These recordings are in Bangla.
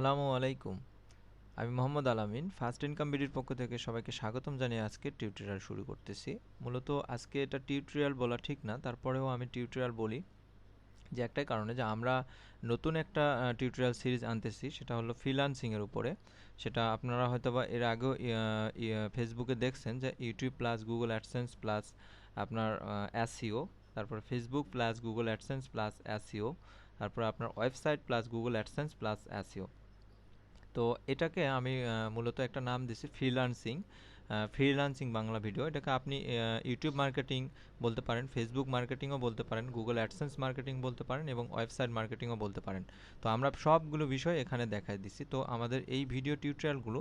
আসসালামু আলাইকুম। আমি মোহাম্মদ আলামিন ফার্স্ট ইনকাম বিডির পক্ষ থেকে সবাইকে স্বাগতম জানিয়ে আজকে টিউটোরিয়াল শুরু করতেছি। মূলত আজকে এটা টিউটোরিয়াল বলা ঠিক না, তারপরেও আমি টিউটোরিয়াল বলি যে একটাই কারণে যে আমরা নতুন একটা টিউটোরিয়াল সিরিজ আনতেছি, সেটা হলো ফ্রিলান্সিংয়ের উপরে। সেটা আপনারা হয়তো বা এর আগেও ফেসবুকে দেখছেন যে YouTube plus Google AdSense plus আপনার অ্যাসিও তারপর Facebook plus Google AdSense plus SEO তারপর আপনার website plus Google AdSense plus SEO তো এটাকে আমি মূলত একটা নাম দিছি ফ্রিলান্সিং ফ্রিলান্সিং বাংলা ভিডিও এটাকে আপনি ইউটিউব মার্কেটিং বলতে পারেন ফেসবুক মার্কেটিংও বলতে পারেন গুগল অ্যাডসেন্স মার্কেটিং বলতে পারেন এবং ওয়েবসাইট মার্কেটিংও বলতে পারেন। তো আমরা সবগুলো বিষয় এখানে দেখাই দিছি। তো আমাদের এই ভিডিও টিউটোরিয়ালগুলো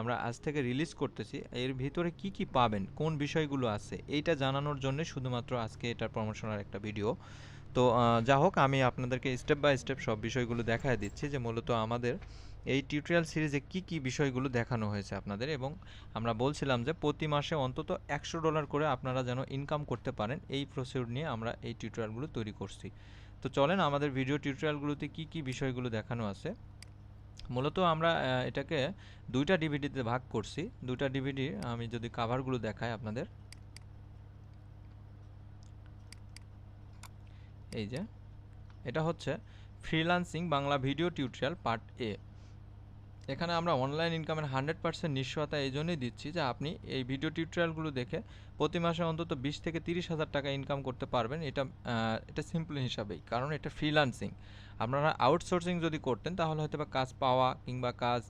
আমরা আজ থেকে রিলিজ করতেছি। এর ভিতরে কি কি পাবেন, কোন বিষয়গুলো আছে, এইটা জানানোর জন্য শুধুমাত্র আজকে এটার প্রমোশনাল একটা ভিডিও তো যা হোক আমি আপনাদেরকে স্টেপ বাই স্টেপ সব বিষয়গুলো দেখায় দিচ্ছি যে মূলত আমাদের এই টিউটোরিয়াল সিরিজে কি কি বিষয়গুলো দেখানো হয়েছে আপনাদের এবং আমরা বলছিলাম যে প্রতি মাসে অন্তত একশো ডলার করে আপনারা যেন ইনকাম করতে পারেন এই প্রসিডিউর নিয়ে আমরা এই টিউটোরিয়ালগুলো তৈরি করছি। তো চলেন আমাদের ভিডিও টিউটোরিয়ালগুলোতে কি কি বিষয়গুলো দেখানো আছে। মূলত আমরা এটাকে দুইটা ডিভিডিতে ভাগ করছি। দুইটা ডিভিডি আমি যদি কাভারগুলো দেখাই আপনাদের। এই যে, এটা হচ্ছে freelancing Bangla video tutorial part A এখানে আমরা অনলাইন ইনকামের হান্ড্রেড পার্সেন্ট নিশ্চয়তা এই জন্যই দিচ্ছি যে আপনি এই ভিডিও টিউটোরিয়ালগুলো দেখে প্রতি মাসে অন্তত বিশ থেকে তিরিশ হাজার টাকা ইনকাম করতে পারবেন। এটা এটা সিম্পল হিসাবেই, কারণ এটা ফ্রিলান্সিং আপনারা আউটসোর্সিং যদি করতেন, তাহলে হয়তো বা কাজ পাওয়া কিংবা কাজ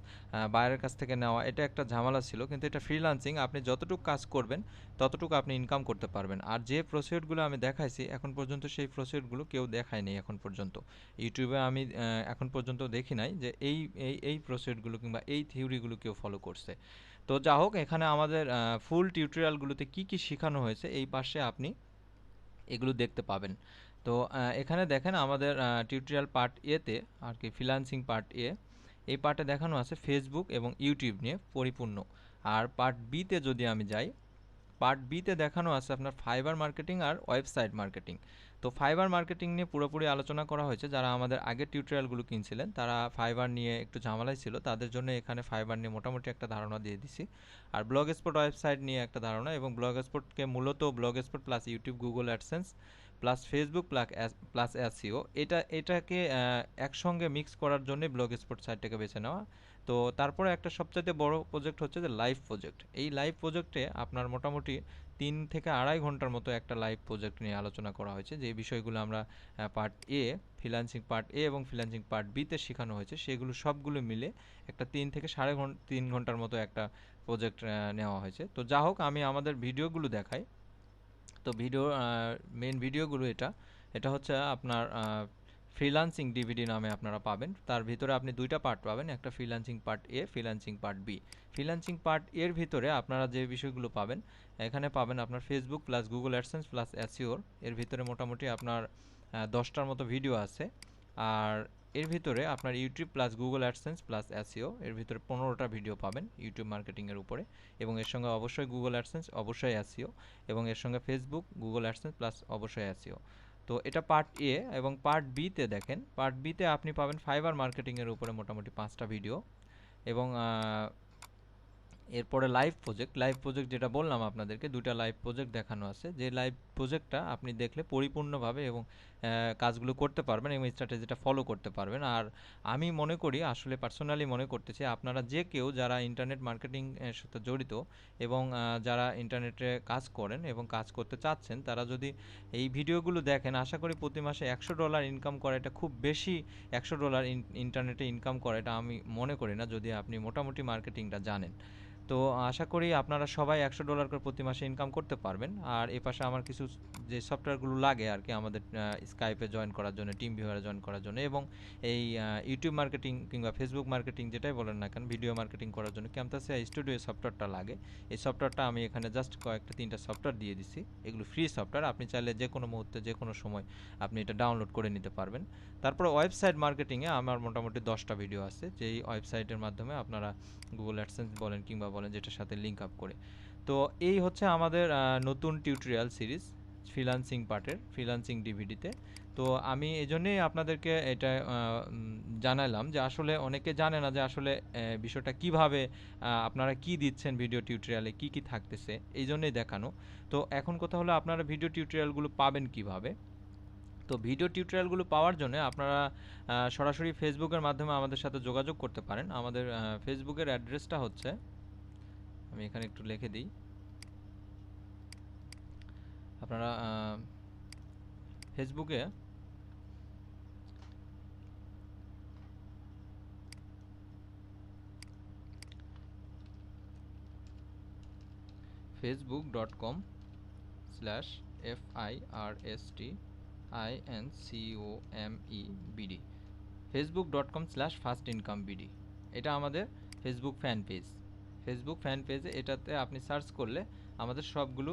বাইরের কাছ থেকে নেওয়া, এটা একটা ঝামেলা ছিল। কিন্তু এটা ফ্রিলান্সিং আপনি যতটুকু কাজ করবেন, ততটুকু আপনি ইনকাম করতে পারবেন। আর যে প্রসিডিউরগুলো আমি দেখাইছি, এখন পর্যন্ত সেই প্রসিডিউরগুলো কেউ দেখায়নি এখন পর্যন্ত। ইউটিউবে আমি এখন পর্যন্ত দেখি নাই যে এই এই এই প্রসিডিউরগুলো কিংবা এই থিওরিগুলো কেউ ফলো করছে। তো যা হোক, এখানে আমাদের ফুল টিউটোরিয়ালগুলোতে কি কি শেখানো হয়েছে, এই পাশে আপনি এগুলো দেখতে পাবেন। তো এখানে দেখেন আমাদের টিউটোরিয়াল পার্ট এতে আর কি ফ্রিলান্সিং পার্ট এ এই পার্টে দেখানো আছে ফেসবুক এবং ইউটিউব নিয়ে পরিপূর্ণ। আর পার্ট বিতে যদি আমি যাই পার্ট বিতে দেখানো আছে আপনার ফাইবার মার্কেটিং আর ওয়েবসাইট মার্কেটিং তো ফাইবার মার্কেটিং নিয়ে পুরোপুরি আলোচনা করা হয়েছে। যারা আমাদের আগের টিউটোরিয়ালগুলো কিনছিলেন, তারা ফাইবার নিয়ে একটু ঝামেলাই ছিল। তাদের জন্য এখানে ফাইবার নিয়ে মোটামুটি একটা ধারণা দিয়ে দিছি। আর ব্লগ স্পট ওয়েবসাইট নিয়ে একটা ধারণা এবং ব্লগ স্পটকে মূলত Blogspot plus YouTube Google AdSense plus Facebook plus SEO এটা, এটাকে একসঙ্গে মিক্স করার জন্য ব্লগ স্পট সাইটটাকে বেছে নেওয়া। তো তারপরে একটা সবচাইতে বড় প্রজেক্ট হচ্ছে যে লাইভ প্রজেক্ট এই লাইভ প্রজেক্টে আপনার মোটামুটি তিন থেকে আড়াই ঘণ্টার মতো একটা লাইভ প্রজেক্ট নিয়ে আলোচনা করা হয়েছে, যে বিষয়গুলো আমরা part A freelancing part A এবং ফ্রিলান্সিং পার্ট বিতে শেখানো হয়েছে, সেগুলো সবগুলো মিলে একটা তিন থেকে সাড়ে ঘণ্টা তিন ঘণ্টার মতো একটা প্রজেক্ট নেওয়া হয়েছে। তো যা হোক আমি আমাদের ভিডিওগুলো দেখাই। তো ভিডিও মেন ভিডিওগুলো এটা। এটা হচ্ছে আপনার ফ্রিলান্সিং ডিভিডি নামে আপনারা পাবেন। তার ভিতরে আপনি দুইটা পার্ট পাবেন। একটা freelancing part A freelancing part B freelancing part এর ভিতরে আপনারা যে বিষয়গুলো পাবেন, এখানে পাবেন আপনার Facebook plus Google AdSense plus assure এর ভিতরে মোটামুটি আপনার দশটার মতো ভিডিও আছে। আর এর ভিতরে আপনার YouTube plus Google AdSense plus SEO এর ভিতরে পনেরোটা ভিডিও পাবেন ইউটিউব মার্কেটিংয়ের উপরে। এবং এর সঙ্গে অবশ্যই গুগল অ্যাডসেন্স অবশ্যই অ্যাসিও এবং এর সঙ্গে ফেসবুক গুগল অ্যাডসেন্স প্লাস অবশ্যই অ্যাসিও তো এটা পার্ট এ এবং পার্ট বিতে দেখেন পার্ট বিতে আপনি পাবেন ফাইবার মার্কেটিংয়ের উপরে মোটামুটি পাঁচটা ভিডিও এবং এরপরে লাইভ প্রজেক্ট লাইভ প্রজেক্ট যেটা বললাম আপনাদেরকে দুটা লাইভ প্রজেক্ট দেখানো আছে। যে লাইভ প্রজেক্টটা আপনি দেখলে পরিপূর্ণভাবে এবং কাজগুলো করতে পারবেন এবং স্ট্র্যাটেজিটা ফলো করতে পারবেন। আর আমি মনে করি, আসলে পার্সোনালি মনে করতেছি, আপনারা যে কেউ যারা ইন্টারনেট মার্কেটিং এর সাথে জড়িত এবং যারা ইন্টারনেটে কাজ করেন এবং কাজ করতে চাচ্ছেন, তারা যদি এই ভিডিওগুলো দেখেন, আশা করি প্রতি মাসে একশো ডলার ইনকাম করা এটা খুব বেশি একশো ডলার ইন্টারনেটে ইনকাম করা এটা আমি মনে করি না, যদি আপনি মোটামুটি মার্কেটিংটা জানেন। তো আশা করি আপনারা সবাই একশো ডলার করে প্রতি মাসে ইনকাম করতে পারবেন। আর এ পাশে আমার কিছু যে সফটওয়্যারগুলো লাগে আর কি আমাদের স্কাইপে জয়েন করার জন্য টিম ভিউয়ারে জয়েন করার জন্য এবং এই ইউটিউব মার্কেটিং কিংবা ফেসবুক মার্কেটিং যেটাই বলেন না কেন ভিডিও মার্কেটিং করার জন্য ক্যাম্পাসে স্টুডিও সফটওয়্যারটা লাগে। এই সফটওয়্যারটা আমি এখানে জাস্ট কয়েকটা, তিনটা সফটওয়্যার দিয়ে দিছি। এগুলো ফ্রি সফটওয়্যার আপনি চাইলে যে কোনো মুহূর্তে, যে কোনো সময় আপনি এটা ডাউনলোড করে নিতে পারবেন। তারপরে ওয়েবসাইট মার্কেটিংয়ে আমার মোটামুটি দশটা ভিডিও আছে। যেই ওয়েবসাইটের মাধ্যমে আপনারা গুগল অ্যাডসেন্স বলেন কিংবা বলেন যেটার সাথে লিঙ্ক আপ করে। তো এই হচ্ছে আমাদের নতুন টিউটোরিয়াল সিরিজ ফ্রিলান্সিং পার্টের ফ্রিলান্সিং ডিভিডিতে তো আমি এই জন্যেই আপনাদেরকে এটা জানালাম যে আসলে অনেকে জানে না যে আসলে বিষয়টা কীভাবে আপনারা কি দিচ্ছেন ভিডিও টিউটোরিয়ালে কি কি থাকতেছে এই জন্যই দেখানো। তো এখন কথা হলো আপনারা ভিডিও টিউটোরিয়ালগুলো পাবেন কীভাবে? তো ভিডিও টিউটোরিয়ালগুলো পাওয়ার জন্য আপনারা সরাসরি ফেসবুকের মাধ্যমে আমাদের সাথে যোগাযোগ করতে পারেন। আমাদের ফেসবুকের অ্যাড্রেসটা হচ্ছে আমি এখানে একটু লিখে দিই। আপনারা ফেসবুকে Facebook dot com slash F I R S T I N C O M E BD Facebook dot com slash first income BD এটা আমাদের Facebook fan page Facebook fan পেজে এটাতে আপনি সার্চ করলে আমাদের সবগুলো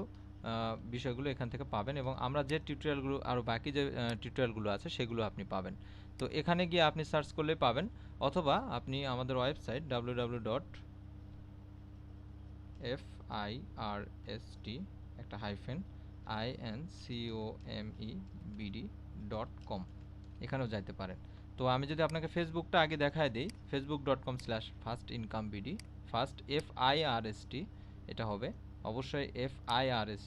বিষয়গুলো এখান থেকে পাবেন এবং আমরা যে টিউটোরিয়ালগুলো আরও বাকি যে টিউটোরিয়ালগুলো আছে সেগুলো আপনি পাবেন। তো এখানে গিয়ে আপনি সার্চ করলে পাবেন অথবা আপনি আমাদের website W W dot F I R S T একটা hyphen I N C O M E BD dot com এখানেও যাইতে পারেন। তো আমি যদি আপনাকে ফেসবুকটা আগে দেখায় দিই Facebook dot com slash first income BD first F I R S এটা হবে। অবশ্যই এফ আই আর এস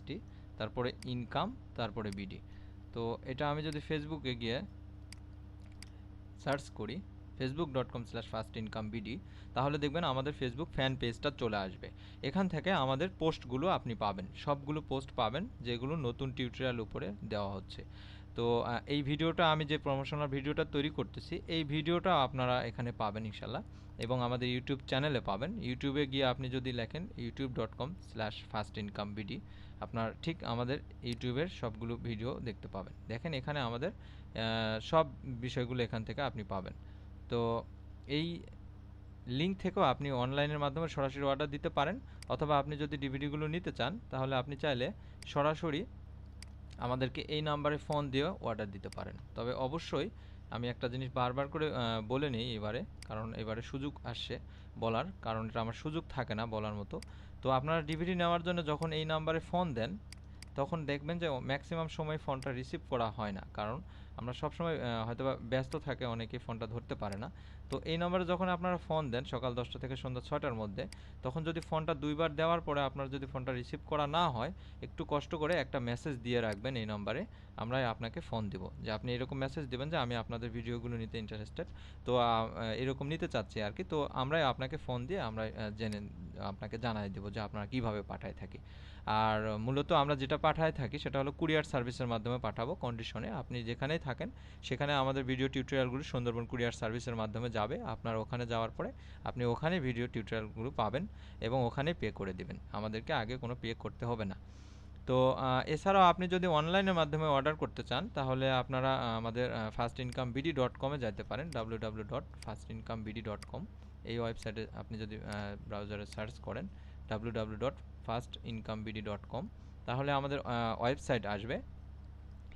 তারপরে ইনকাম, তারপরে বিডি। তো এটা আমি যদি ফেসবুকে গিয়ে সার্চ করি Facebook dot com slash first income BD তাহলে দেখবেন আমাদের ফেসবুক ফ্যান পেজটা চলে আসবে। এখান থেকে আমাদের পোস্টগুলো আপনি পাবেন। সবগুলো পোস্ট পাবেন, যেগুলো নতুন টিউটোরিয়াল উপরে দেওয়া হচ্ছে। তো এই ভিডিওটা আমি যে প্রমোশনাল ভিডিওটা তৈরি করতেছি, এই ভিডিওটা আপনারা এখানে পাবেন ইনশাল্লাহ। এবং আমাদের ইউটিউব চ্যানেলে পাবেন। ইউটিউবে গিয়ে আপনি যদি লেখেন YouTube dot com slash first income BD আপনার ঠিক আমাদের ইউটিউবের সবগুলো ভিডিও দেখতে পাবেন। দেখেন এখানে আমাদের সব বিষয়গুলো এখান থেকে আপনি পাবেন। তো এই লিঙ্ক থেকেও আপনি অনলাইনের মাধ্যমে সরাসরি অর্ডার দিতে পারেন, অথবা আপনি যদি ডিভিডিগুলো নিতে চান, তাহলে আপনি চাইলে সরাসরি আমাদেরকে এই নাম্বারে ফোন দিয়েও অর্ডার দিতে পারেন। তবে অবশ্যই আমি একটা জিনিস বারবার করে বলে নিই এবারে, কারণ এবারে সুযোগ আসছে বলার, কারণ এটা আমার সুযোগ থাকে না বলার মতো। তো আপনারা ডিভিডি নেওয়ার জন্য যখন এই নাম্বারে ফোন দেন, তখন দেখবেন যে ম্যাক্সিমাম সময় ফোনটা রিসিভ করা হয় না। কারণ আমরা সবসময় হয়তো হয়তোবা ব্যস্ত থাকে অনেকে ফোনটা ধরতে পারে না। তো এই নম্বরে যখন আপনারা ফোন দেন সকাল দশটা থেকে সন্ধ্যা ছয়টার মধ্যে, তখন যদি ফোনটা দুইবার দেওয়ার পরে আপনার যদি ফোনটা রিসিভ করা না হয়, একটু কষ্ট করে একটা মেসেজ দিয়ে রাখবেন এই নম্বরে আমরা আপনাকে ফোন দিব। যে আপনি এরকম মেসেজ দেবেন যে আমি আপনাদের ভিডিওগুলো নিতে ইন্টারেস্টেড তো এরকম নিতে চাচ্ছি আর কি। তো আমরাই আপনাকে ফোন দিয়ে আমরা জেনে, আপনাকে জানাই দেবো যে আপনারা কীভাবে পাঠায় থাকি। আর মূলত আমরা যেটা পাঠায় থাকি সেটা হলো কুরিয়ার সার্ভিসের মাধ্যমে পাঠাবো। কন্ডিশনে আপনি যেখানেই থাকেন, সেখানে আমাদের ভিডিও টিউটোরিয়ালগুলো সুন্দরবন কুরিয়ার সার্ভিসের মাধ্যমে যাবে। আপনার ওখানে যাওয়ার পরে আপনি ওখানে ভিডিও টিউটোরিয়ালগুলো পাবেন এবং ওখানে পে করে দেবেন। আমাদেরকে আগে কোনো পে করতে হবে না। তো এছাড়াও আপনি যদি অনলাইনের মাধ্যমে অর্ডার করতে চান, তাহলে আপনারা আমাদের ফার্স্ট ইনকাম বিডি ডট কমে যেতে পারেন W W dot first income BD dot com এই ওয়েবসাইটে আপনি যদি ব্রাউজারে সার্চ করেন W W dot first income BD dot com তাহলে আমাদের ওয়েবসাইট আসবে।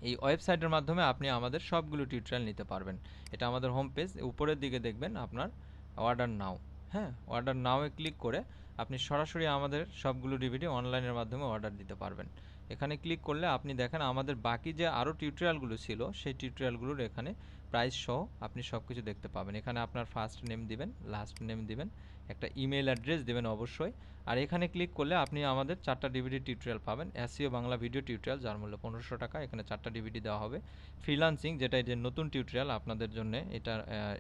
এই ওয়েবসাইটের মাধ্যমে আপনি আমাদের সবগুলো টিউটোরিয়াল নিতে পারবেন। এটা আমাদের হোম পেজ উপরের দিকে দেখবেন আপনার অর্ডার নাও হ্যাঁ অর্ডার নাওয়ে ক্লিক করে আপনি সরাসরি আমাদের সবগুলো ডিভিডি অনলাইনের মাধ্যমে অর্ডার দিতে পারবেন। এখানে ক্লিক করলে আপনি দেখেন আমাদের বাকি যে আরও টিউটোরিয়ালগুলো ছিল, সেই টিউটোরিয়ালগুলোর এখানে প্রাইস সহ আপনি সব কিছু দেখতে পাবেন। এখানে আপনার ফার্স্ট নেম দিবেন লাস্ট নেম দিবেন, একটা ইমেল অ্যাড্রেস দিবেন অবশ্যই। আর এখানে ক্লিক করলে আপনি আমাদের চারটা ডিভিডি টিউটোরিয়াল পাবেন। এসিও বাংলা ভিডিও টিউটোরিয়াল যার মূল্য পনেরোশো টাকা। এখানে চারটা ডিভিডি দেওয়া হবে। ফ্রিলান্সিং যেটা যে নতুন টিউটোরিয়াল আপনাদের জন্য এটা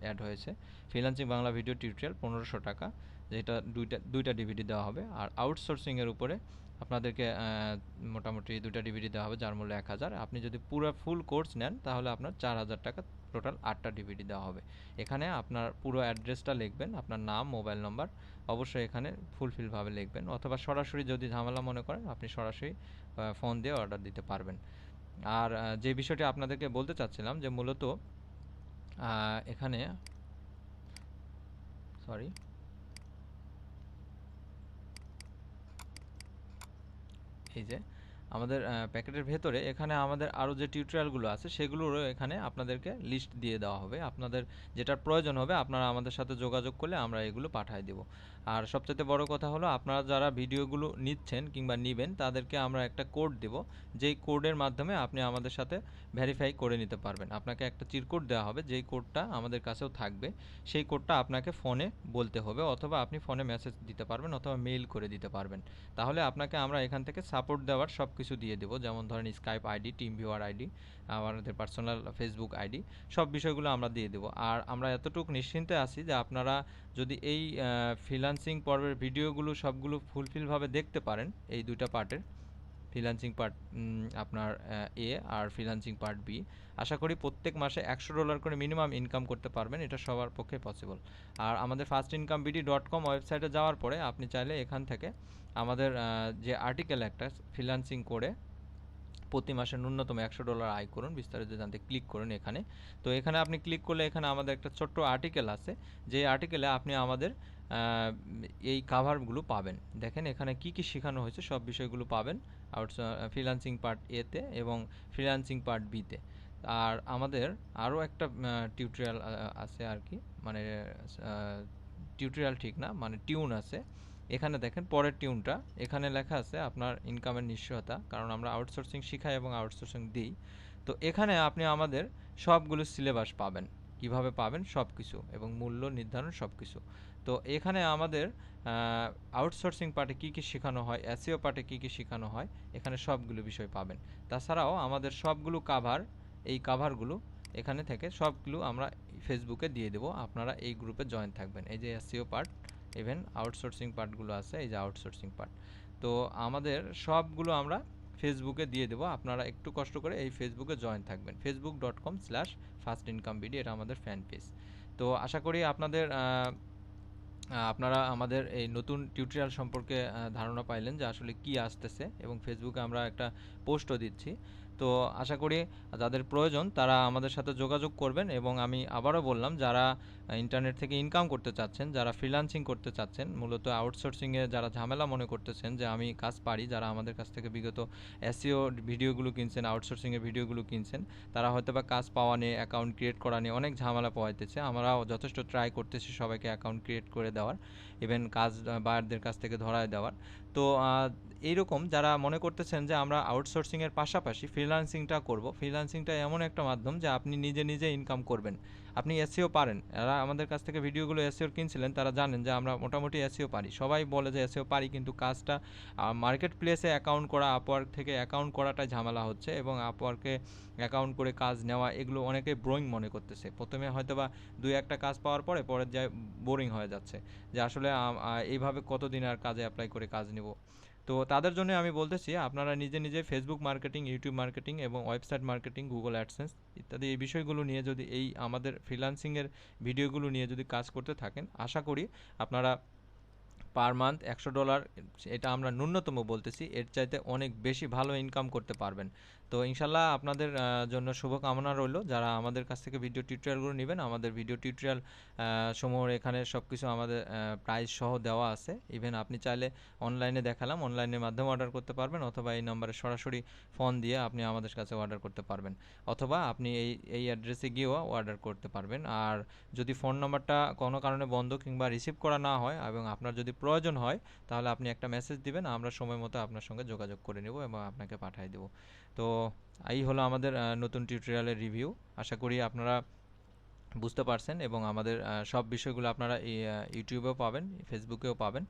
অ্যাড হয়েছে। ফ্রিলান্সিং বাংলা ভিডিও টিউটোরিয়াল পনেরোশো টাকা। যেটা দুইটা দুইটা ডিভিডি দেওয়া হবে। আর আউটসোর্সিংয়ের উপরে আপনাদেরকে মোটামুটি দুইটা ডিভিডি দেওয়া হবে, যার মূল্য এক হাজার। আপনি যদি পুরো ফুল কোর্স নেন, তাহলে আপনার চার হাজার টাকা টোটাল আটটা ডিভিডি দেওয়া হবে। এখানে আপনার পুরো অ্যাড্রেসটা লিখবেন, আপনার নাম মোবাইল নম্বর অবশ্যই এখানে ফুলফিলভাবে লিখবেন। অথবা সরাসরি যদি ঝামেলা মনে করেন, আপনি সরাসরি ফোন দিয়ে অর্ডার দিতে পারবেন। আর যে বিষয়টি আপনাদেরকে বলতে চাচ্ছিলাম, যে মূলত এখানে সরি এই যে, আমাদের প্যাকেটের ভেতরে এখানে আমাদের আরও যে টিউটোরিয়ালগুলো আছে, সেগুলোরও এখানে আপনাদেরকে লিস্ট দিয়ে দেওয়া হবে। আপনাদের যেটার প্রয়োজন হবে, আপনারা আমাদের সাথে যোগাযোগ করলে আমরা এগুলো পাঠিয়ে দেব। আর সবচেয়ে বড় কথা হলো, আপনারা যারা ভিডিওগুলো নিচ্ছেন কিংবা নেবেন, তাদেরকে আমরা একটা কোড দেব। যেই কোডের মাধ্যমে আপনি আমাদের সাথে ভেরিফাই করে নিতে পারবেন। আপনাকে একটা চিরকোড দেওয়া হবে, যেই কোডটা আমাদের কাছেও থাকবে, সেই কোডটা আপনাকে ফোনে বলতে হবে অথবা আপনি ফোনে মেসেজ দিতে পারবেন অথবা মেইল করে দিতে পারবেন। তাহলে আপনাকে আমরা এখান থেকে সাপোর্ট দেওয়ার সব কিছু দিয়ে দেবো, যেমন ধরেন Skype ID TeamViewer ID আমাদের পার্সোনাল ফেসবুক আইডি সব বিষয়গুলো আমরা দিয়ে দেবো। আর আমরা এতটুকু নিশ্চিন্তে আছি যে আপনারা যদি এই ফ্রিলান্সিং পর্বের ভিডিওগুলো সবগুলো ফুলফিলভাবে দেখতে পারেন, এই দুইটা পার্টের। ফ্রিলান্সিং পার্ট আপনার এ আর ফ্রিলান্সিং পার্ট বি। আশা করি প্রত্যেক মাসে একশো ডলার করে মিনিমাম ইনকাম করতে পারবেন, এটা সবার পক্ষে পসিবল আর আমাদের first income BD dot com ওয়েবসাইটে যাওয়ার পরে আপনি চাইলে এখান থেকে আমাদের যে আর্টিকেল একটা ফ্রিলান্সিং করে প্রতি মাসে ন্যূনতম একশো ডলার আয় করুন, বিস্তারিত জানতে ক্লিক করুন এখানে। তো এখানে আপনি ক্লিক করলে এখানে আমাদের একটা ছোট্ট আর্টিকেল আছে, যে আর্টিকেলে আপনি আমাদের এই কাভারগুলো পাবেন। দেখেন এখানে কি কি শেখানো হয়েছে, সব বিষয়গুলো পাবেন আউট ফ্রিলান্সিং পার্ট এতে এবং ফ্রিলান্সিং পার্ট বিতে আর আমাদের আরও একটা টিউটোরিয়াল আছে আর কি মানে টিউটোরিয়াল ঠিক না মানে টিউন আছে। এখানে দেখেন পরের টিউনটা এখানে লেখা আছে আপনার ইনকামের নিশ্চয়তা, কারণ আমরা আউটসোর্সিং শিখাই এবং আউটসোর্সিং দিই। তো এখানে আপনি আমাদের সবগুলো সিলেবাস পাবেন, কীভাবে পাবেন সব কিছু এবং মূল্য নির্ধারণ সব কিছু তো এখানে আমাদের আউটসোর্সিং পার্টে কী কী শেখানো হয় এসিও পার্টে কী কী শেখানো হয়, এখানে সবগুলো বিষয় পাবেন। তাছাড়াও আমাদের সবগুলো কাভার এই কাভারগুলো এখানে থেকে সবগুলো আমরা ফেসবুকে দিয়ে দেবো। আপনারা এই গ্রুপে জয়েন থাকবেন। এই যে এসিও পার্ট ইভেন আউটসোর্সিং পার্টগুলো আছে, এই যে আউটসোর্সিং পার্ট তো আমাদের সবগুলো আমরা ফেসবুকে দিয়ে দেবো। আপনারা একটু কষ্ট করে এই ফেসবুকে জয়েন থাকবেন। Facebook dot com slash first income BD এটা আমাদের ফ্যান পেজ তো আশা করি আপনাদের আপনারা আমাদের এই নতুন টিউটোরিয়াল সম্পর্কে ধারণা পাইলেন যে আসলে কি আসতেছে এবং ফেসবুকে আমরা একটা পোস্টও দিচ্ছি। তো আশা করি যাদের প্রয়োজন তারা আমাদের সাথে যোগাযোগ করবেন এবং আমি আবারও বললাম, যারা ইন্টারনেট থেকে ইনকাম করতে চাচ্ছেন, যারা ফ্রিলান্সিং করতে চাচ্ছেন, মূলত আউটসোর্সিংয়ে যারা ঝামেলা মনে করতেছেন যে আমি কাজ পারি, যারা আমাদের কাছ থেকে বিগত এসিও ভিডিওগুলো কিনছেন আউটসোর্সিংয়ের ভিডিওগুলো কিনছেন, তারা হয়তো বা কাজ পাওয়া নিয়ে অ্যাকাউন্ট ক্রিয়েট করা নিয়ে অনেক ঝামেলা পাওয়াইতেছে আমরাও যথেষ্ট ট্রাই করতেছি সবাইকে অ্যাকাউন্ট ক্রিয়েট করে দেওয়ার ইভেন কাজ বায়ারদের কাছ থেকে ধরায় দেওয়ার। তো এইরকম যারা মনে করতেছেন যে আমরা আউটসোর্সিংয়ের পাশাপাশি ফ্রিলান্সিংটা করব ফ্রিলান্সিংটা এমন একটা মাধ্যম যে আপনি নিজে নিজে ইনকাম করবেন। আপনি এসিও পারেন। এরা আমাদের কাছ থেকে ভিডিওগুলো এসিওর কিনছিলেন, তারা জানেন যে আমরা মোটামুটি এসিও পারি। সবাই বলে যে এসিও পারি, কিন্তু কাজটা মার্কেট প্লেসে অ্যাকাউন্ট করা আপওয়ার্ক থেকে অ্যাকাউন্ট করাটাই ঝামেলা হচ্ছে এবং আপওয়ার্কে অ্যাকাউন্ট করে কাজ নেওয়া, এগুলো অনেকে ব্রোয়িং মনে করতেছে। প্রথমে হয়তো বা দুই একটা কাজ পাওয়ার পরে পরে যায় বোরিং হয়ে যাচ্ছে যে আসলে এইভাবে কতদিন আর কাজে অ্যাপ্লাই করে কাজ নেব। তো তাদের জন্য আমি বলতেছি, আপনারা নিজে নিজে ফেসবুক মার্কেটিং ইউটিউব মার্কেটিং এবং ওয়েবসাইট মার্কেটিং গুগল অ্যাডসেন্স ইত্যাদি এই বিষয়গুলো নিয়ে যদি এই আমাদের ফ্রিলান্সিংয়ের ভিডিওগুলো নিয়ে যদি কাজ করতে থাকেন, আশা করি আপনারা পার মান্থ একশো ডলার, এটা আমরা ন্যূনতম বলতেছি, এর চাইতে অনেক বেশি ভালো ইনকাম করতে পারবেন। তো ইনশাল্লাহ আপনাদের জন্য শুভকামনা রইল। যারা আমাদের কাছ থেকে ভিডিও টিউটোরিয়ালগুলো নেবেন, আমাদের ভিডিও টিউটোরিয়াল সমূহ এখানে সব কিছু আমাদের প্রাইস সহ দেওয়া আছে। ইভেন আপনি চাইলে অনলাইনে দেখালাম অনলাইনের মাধ্যমে অর্ডার করতে পারবেন, অথবা এই নম্বরে সরাসরি ফোন দিয়ে আপনি আমাদের কাছে অর্ডার করতে পারবেন। অথবা আপনি এই এই অ্যাড্রেসে গিয়েও অর্ডার করতে পারবেন। আর যদি ফোন নাম্বারটা কোনো কারণে বন্ধ কিংবা রিসিভ করা না হয় এবং আপনার যদি প্রয়োজন হয়, তাহলে আপনি একটা মেসেজ দিবেন, আমরা সময় মতো আপনার সঙ্গে যোগাযোগ করে নেব এবং আপনাকে পাঠিয়ে দেবো। তো এই হলো আমাদের নতুন টিউটোরিয়ালের রিভিউ আশা করি আপনারা বুঝতে পারছেন এবং আমাদের সব বিষয়গুলো আপনারা ইউটিউবেও পাবেন ফেসবুকেও পাবেন।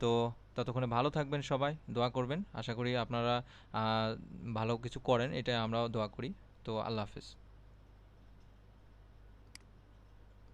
তো ততক্ষণে ভালো থাকবেন সবাই, দোয়া করবেন। আশা করি আপনারা ভালো কিছু করেন, এটা আমরাও দোয়া করি। তো আল্লাহ হাফিজ।